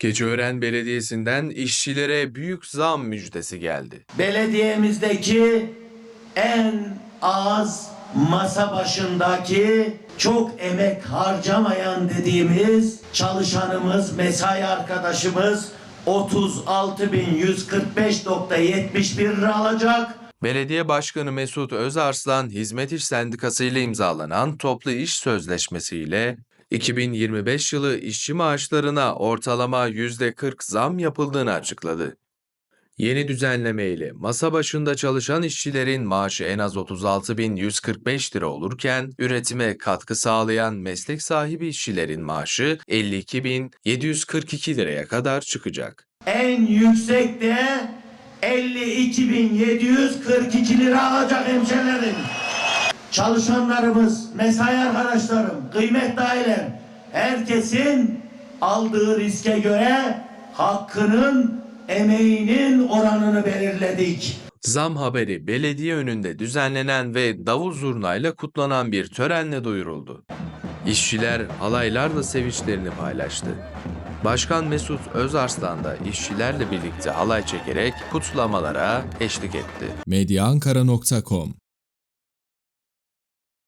Keçiören Belediyesi'nden işçilere büyük zam müjdesi geldi. belediyemizdeki en az masa başındaki çok emek harcamayan dediğimiz çalışanımız, mesai arkadaşımız 36.145.71 lira alacak. Belediye Başkanı Mesut Özarslan Hizmet İş Sendikası ile imzalanan toplu iş sözleşmesiyle 2025 yılı işçi maaşlarına ortalama %40 zam yapıldığını açıkladı. Yeni düzenleme ile masa başında çalışan işçilerin maaşı en az 36.145 lira olurken üretime katkı sağlayan meslek sahibi işçilerin maaşı 52.742 liraya kadar çıkacak. En yüksek de 52.742 lira alacak hemşerilerim. Çalışanlarımız, mesai arkadaşlarım, kıymetli ailem, herkesin aldığı riske göre hakkının, emeğinin oranını belirledik. Zam haberi belediye önünde düzenlenen ve davul zurnayla kutlanan bir törenle duyuruldu. İşçiler halaylarla sevinçlerini paylaştı. Başkan Mesut Özarslan da işçilerle birlikte halay çekerek kutlamalara eşlik etti. medyaankara.com